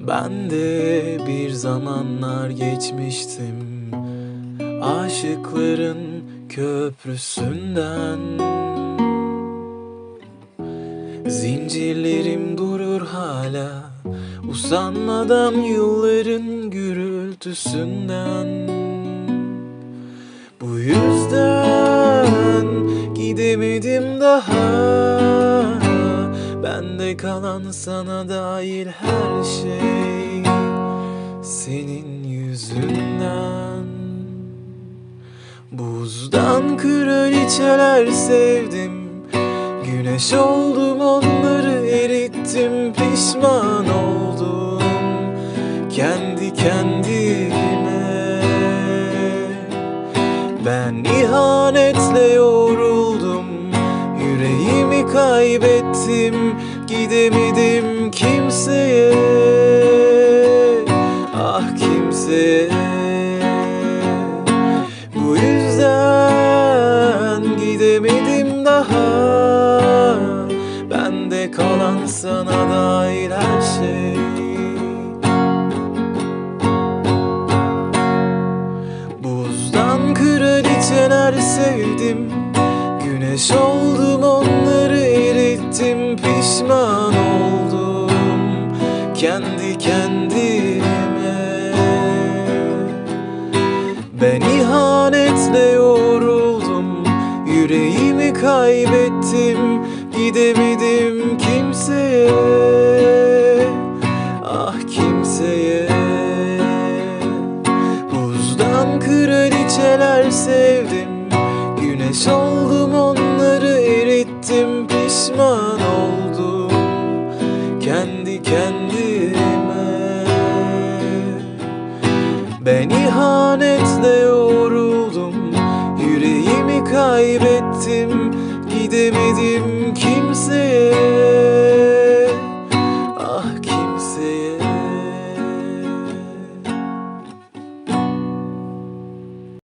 Ben de bir zamanlar geçmiştim Aşıkların köprüsünden. Zincirlerim durur hala Usanmadan yılların gürültüsünden. Bu yüzden gidemedim daha Kalan sana dair her şey Senin yüzünden. Buzdan kraliçeler sevdim Güneş oldum onları erittim Pişman oldum. Kendi kendime kaybettim Gidemedim kimseye. Ah kimseye. Bu yüzden gidemedim daha. Bende kalan sana dair her şey. Buzdan kraliçeler sevdim Güneş erittim Pişman oldum kendi kendime. Ben ihanetle yoruldum Yüreğimi kaybettim Gidemedim kimseye. Ah kimseye. Buzdan kraliçeler sevdim Güneş oldum onları kendime. Ben ihanetle yoruldum Yüreğimi kaybettim Gidemedim kimseye